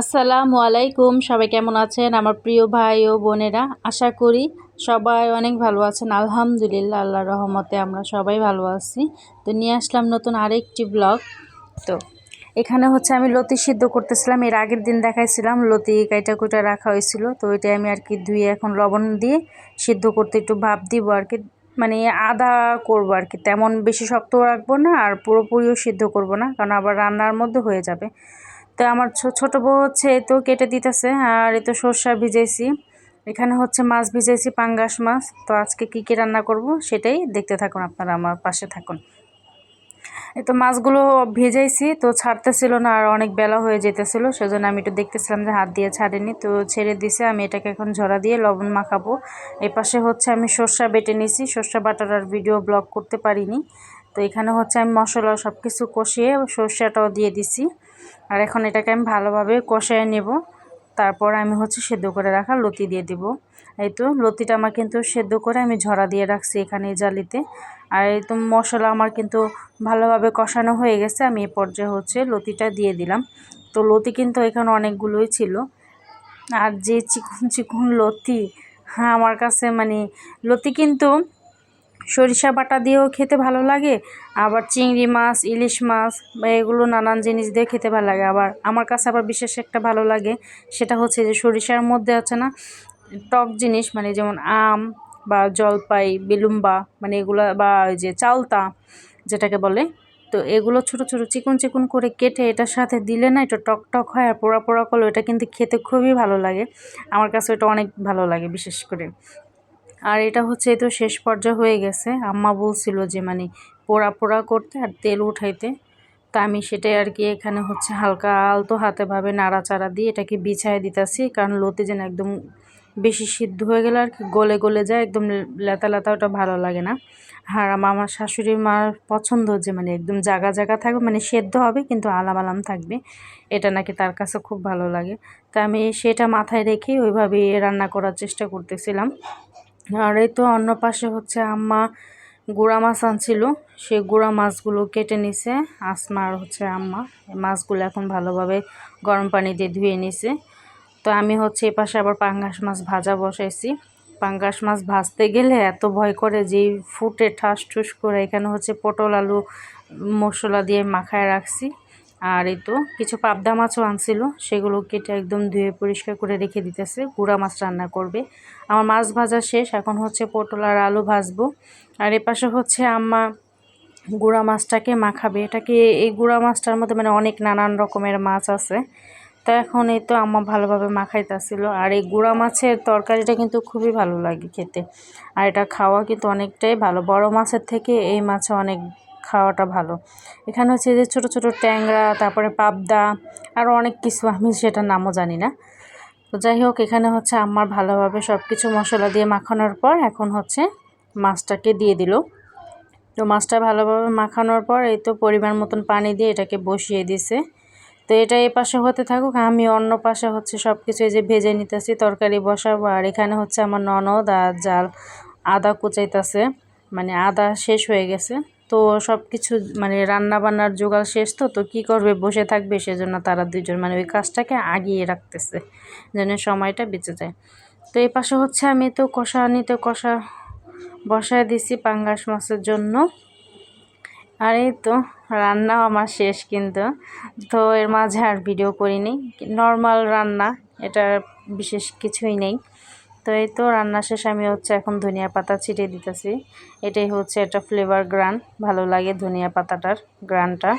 আসসালামু আলাইকুম, সবাই কেমন আছেন? আমার প্রিয় ভাই ও বোনেরা, আশা করি সবাই অনেক ভালো আছেন। আলহামদুলিল্লাহ আল্লাহ রহমতে আমরা সবাই ভালো আছি। তো নিয়ে আসলাম নতুন আরেকটি ব্লগ তো এখানে হচ্ছে আমি লতি সিদ্ধ করতেছিলাম। এর আগের দিন দেখাইছিলাম, লতি কাইটা কুইটা রাখা হয়েছিল। তো ওইটাই আমি আর কি ধুয়ে এখন লবণ দিয়ে সিদ্ধ করতে একটু ভাব দিব আর কি। মানে আদা করব আর কি। তেমন বেশি শক্ত রাখব না আর পুরোপুরিও সিদ্ধ করব না, কারণ আবার রান্নার মধ্যে হয়ে যাবে। তো আমার ছোট বউ হচ্ছে এই তো কেটে দিতেছে, আর এ তো সর্ষা ভিজাইছি। এখানে হচ্ছে মাছ ভিজাইছি, পাঙ্গাস মাছ। তো আজকে কী কী রান্না করব সেটাই দেখতে থাকুন, আপনারা আমার পাশে থাকুন। এই তো মাছগুলো ভেজাইছি, তো ছাড়তেছিল না আর অনেক বেলা হয়ে যেতেছিল, সেজন্য আমি একটু দেখতেছিলাম যে হাত দিয়ে ছাড়েনি। তো ছেড়ে দিছে, আমি এটাকে এখন ঝরা দিয়ে লবণ মাখাবো। এই পাশে হচ্ছে আমি সর্ষা বেটে নিছি, সর্ষা বাটার আর ভিডিও ব্লগ করতে পারিনি। তো এখানে হচ্ছে আমি মশলা সব কিছু কষিয়ে সর্ষাটাও দিয়ে দিছি। আর এখন এটাকে আমি ভালোভাবে কষায় নেব। তারপর আমি হচ্ছে সেদ্ধ করে রাখা লতি দিয়ে দিব। এই তো, লতিটা আমার কিন্তু সেদ্ধ করে আমি ঝরা দিয়ে রাখছি এখানে জালিতে। আর এই তো মশলা আমার কিন্তু ভালোভাবে কষানো হয়ে গেছে, আমি এ পর্যায়ে হচ্ছে লতিটা দিয়ে দিলাম। তো লতি কিন্তু এখানে অনেকগুলোই ছিল। আর যে চিকুন চিকুন লতি হ্যাঁ আমার কাছে মানে লতি কিন্তু সরিষা বাটা দিয়েও খেতে ভালো লাগে, আবার চিংড়ি মাছ, ইলিশ মাছ বা এগুলো নানান জিনিস দিয়ে খেতে ভালো লাগে। আবার আমার কাছে আবার বিশেষ একটা ভালো লাগে, সেটা হচ্ছে যে সরিষার মধ্যে আছে না, টক জিনিস মানে যেমন আম বা জলপাই, বেলুম্বা মানে এগুলো বা ওই যে চালতা যেটাকে বলে, তো এগুলো ছোট ছোট চিকন চিকন করে কেটে এটার সাথে দিলে না এটা টক টক হয় আর পোড়া পোড়া করলে এটা কিন্তু খেতে খুবই ভালো লাগে। আমার কাছে এটা অনেক ভালো লাগে বিশেষ করে। আর এটা হচ্ছে তো শেষ পর্যায়ে হয়ে গেছে। আম্মা বলছিল যে মানে পোড়া পোড়া করতে আর তেল উঠাইতে। তা আমি সেটাই আর কি এখানে হচ্ছে হালকা আলতো হাতেভাবে নাড়াচাড়া দিয়ে এটাকে বিছায় দিতেছি, কারণ লতি যেন একদম বেশি সিদ্ধ হয়ে গেলে আর কি গলে গলে যায়, একদম লেতা লেতা, ওটা ভালো লাগে না। আর আমার শাশুড়ি মার পছন্দ যে মানে একদম জাগা জাগা থাকবে মানে সেদ্ধ হবে, কিন্তু আলাম আলাম থাকবে। এটা নাকি তার কাছে খুব ভালো লাগে। তা আমি সেটা মাথায় রেখে ওইভাবে রান্না করার চেষ্টা করতেছিলাম। আর এই তো অন্য পাশে হচ্ছে আম্মা গুঁড়া মাছ আনছিল। সেই গুঁড়া মাছগুলো কেটে নিছে। আসমা আর হচ্ছে আম্মা মাছগুলো এখন ভালোভাবে গরম পানি দিয়ে ধুয়ে নিছে। তো আমি হচ্ছে এ পাশে আবার পাঙ্গাস মাছ ভাজা বসাইছি। পাঙ্গাস মাছ ভাজতে গেলে এত ভয় করে যে ফুটে ঠাস ঠুস করে এখানে হচ্ছে পটল, আলু, মশলা দিয়ে মাখায় রাখছি। আর এই তো কিছু পাবদা মাছও আনছিল, সেগুলো কেটে একদম ধুয়ে পরিষ্কার করে রেখে দিতেছে, গুঁড়া মাছ রান্না করবে। আমার মাছ ভাজা শেষ, এখন হচ্ছে পটল আর আলু ভাজবো। আর এ পাশে হচ্ছে আম্মা গুঁড়া মাছটাকে মাখাবে। এটাকে, এই গুঁড়া মাছটার মধ্যে মানে অনেক নানান রকমের মাছ আছে। তো এখন এই তো আম্মা ভালোভাবে মাখাইতেছিল। আর এই গুঁড়া মাছের তরকারিটা কিন্তু খুবই ভালো লাগে খেতে। আর এটা খাওয়া কিন্তু অনেকটাই ভালো। বড় মাছের থেকে এই মাছ অনেক খাওয়াটা ভালো। এখানে হচ্ছে যে ছোট ছোট ট্যাংরা, তারপরে পাবদা আরও অনেক কিছু। আমি সেটার নামও জানি না। তো যাই হোক, এখানে হচ্ছে আমার ভালোভাবে সব কিছু মশলা দিয়ে মাখানোর পর এখন হচ্ছে মাছটাকে দিয়ে দিল। তো মাছটা ভালোভাবে মাখানোর পর এই তো পরিমাণ মতন পানি দিয়ে এটাকে বসিয়ে দিছে। তো এটা এই পাশে হতে থাকুক, আমি অন্য পাশে হচ্ছে সব কিছু এই যে ভেজে নিতেছি, তরকারি বসাবো। আর এখানে হচ্ছে আমার ননদ আর জাল আদা কুচাইতেছে। মানে আদা শেষ হয়ে গেছে। তো সব কিছু মানে রান্না বান্নার জোগাড় শেষ তো তো কী করবে, বসে থাকবে, সেজন্য তারা দুজন মানে ওই কাজটাকে আগিয়ে রাখতেছে, যেন সময়টা বেঁচে যায়। তো এই পাশে হচ্ছে আমি তো কষা নিতে কষা বসায় দিছি পাঙ্গাস মাছের জন্য। আর এই তো রান্নাও আমার শেষ কিন্তু, তো এর মাঝে আর ভিডিও করিনি। নর্মাল রান্না, এটা বিশেষ কিছুই নেই। তো এই তো রান্না শেষ, আমি হচ্ছে এখন ধনিয়া পাতা ছিটিয়ে দিতেছি। এটাই হচ্ছে একটা ফ্লেভার গ্রান, ভালো লাগে ধনিয়া পাতাটার গ্রানটা।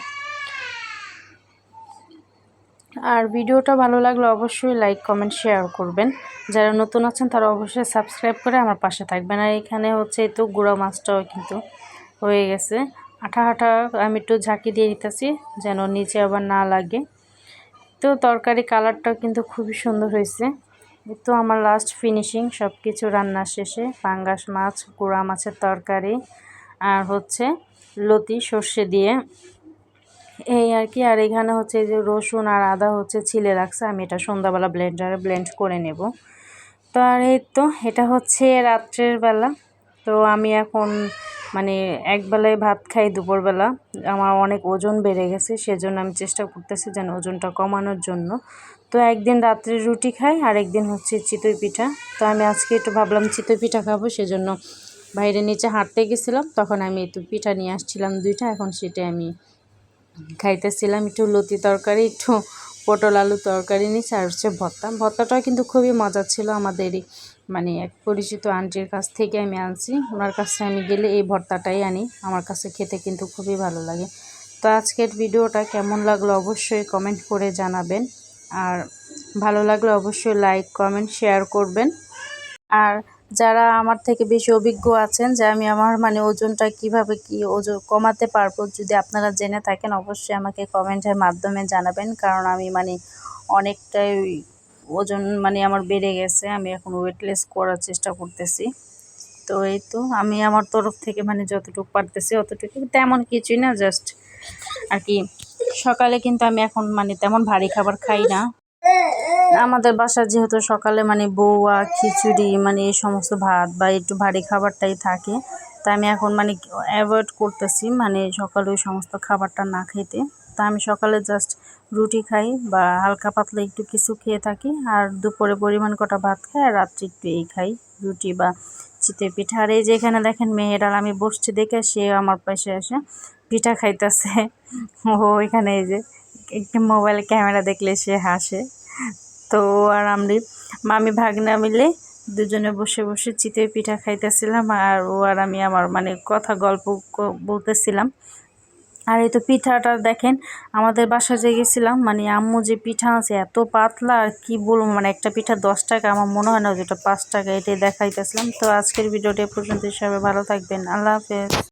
আর ভিডিওটা ভালো লাগলে অবশ্যই লাইক কমেন্ট শেয়ার করবেন। যারা নতুন আছেন তারা অবশ্যই সাবস্ক্রাইব করে আমার পাশে থাকবেন। আর এখানে হচ্ছে এই তো গুঁড়া মাছটাও কিন্তু হয়ে গেছে। আঠা আঠা আমি একটু ঝাঁকি দিয়ে দিতেছি যেন নিচে আবার না লাগে। তো তরকারি কালারটাও কিন্তু খুবই সুন্দর হয়েছে। তো আমার লাস্ট ফিনিশিং সব কিছু রান্না শেষে, পাঙ্গাস মাছ গুঁড়া মাছের তরকারি, আর হচ্ছে লতি সর্ষে দিয়ে। এই আর কি, আর এখানে হচ্ছে যে রসুন আর আদা হচ্ছে ছিলে রাখছে, আমি এটা সন্ধ্যাবেলা ব্লেন্ডারে ব্লেন্ড করে নেব। তো আর এই তো, এটা হচ্ছে রাত্রের বেলা। তো আমি এখন মানে একবেলায় ভাত খাই দুপুরবেলা আমার অনেক ওজন বেড়ে গেছে, সেজন্য আমি চেষ্টা করতেছি যেন ওজনটা কমানোর জন্য। তো একদিন রাত্রে রুটি খাই আর একদিন হচ্ছে চিতই পিঠা। তো আমি আজকে একটু ভাবলাম চিতই পিঠা খাব, সেজন্য বাইরে নিচে হাঁটতে গেছিলাম, তখন আমি একটু পিঠা নিয়ে আসছিলাম দুইটা। এখন সেটা আমি খাইতেছিলাম, একটু লতি তরকারি, একটু পটল, আলু তরকারি নিয়েছি আর হচ্ছে ভর্তা। ভর্তাটাও কিন্তু খুবই মজা ছিল আমাদেরই মানে এক পরিচিত আন্টির কাছ থেকে আমি আনছি। ওনার কাছে আমি গেলে এই ভর্তাটাই আনি। আমার কাছে খেতে কিন্তু খুবই ভালো লাগে। তো আজকের ভিডিওটা কেমন লাগল অবশ্যই কমেন্ট করে জানাবেন। আর ভালো লাগলে অবশ্যই লাইক, কমেন্ট, শেয়ার করবেন। আর যারা আমার থেকে বেশি অভিজ্ঞ আছেন যে আমি আমার মানে ওজনটা কীভাবে কি ওজন কমাতে পারব যদি আপনারা জেনে থাকেন, অবশ্যই আমাকে কমেন্টের মাধ্যমে জানাবেন। কারণ আমি মানে অনেকটাই ওজন মানে আমার বেড়ে গেছে, আমি এখন ওয়েটলেস করার চেষ্টা করতেছি। তো এই তো, আমি আমার তরফ থেকে মানে যতটুকু পারতেছি অতটুকু, তেমন কিছুই না জাস্ট আর কি সকালে কিন্তু আমি এখন মানে তেমন ভারী খাবার খাই না। আমাদের বাসার যেহেতু সকালে মানে বৌয়া, খিচুড়ি মানে এই সমস্ত ভাত বা একটু ভারী খাবারটাই থাকে তা আমি এখন মানে অ্যাভয়েড করতেছি মানে সকালে ওই সমস্ত খাবারটা না খেতে। তা আমি সকালে জাস্ট রুটি খাই বা হালকা পাতলা একটু কিছু খেয়ে থাকি, আর দুপুরে পরিমাণ কটা ভাত খাই, আর রাত্রি একটু এই খাই, রুটি বা চিতে পিঠা। আর এই যে এখানে দেখেন মেয়েরাল আমি বসছি দেখে সে আমার পাশে এসে পিঠা খাইতেছে। ও এখানে এই যে, একটু মোবাইল ক্যামেরা দেখলে সে হাসে। তো আর আমি, মামি ভাগনা মিলে দুজনে বসে বসে চিতে পিঠা খাইতেছিলাম আর ও আর আমি আমার মানে কথা গল্প বলতেছিলাম। আর এই তো পিঠাটা দেখেন, আমাদের বাসায় যে গেছিলাম মানে আম্মু যে পিঠা আছে এত পাতলা, আর কি বলব মানে একটা পিঠা দশ টাকা, আমার মনে হয় না যেটা পাঁচ টাকা এটাই দেখাইতেছিলাম। তো আজকের ভিডিওটা পর্যন্ত হিসাবে ভালো থাকবেন, আল্লাহ হাফেজ।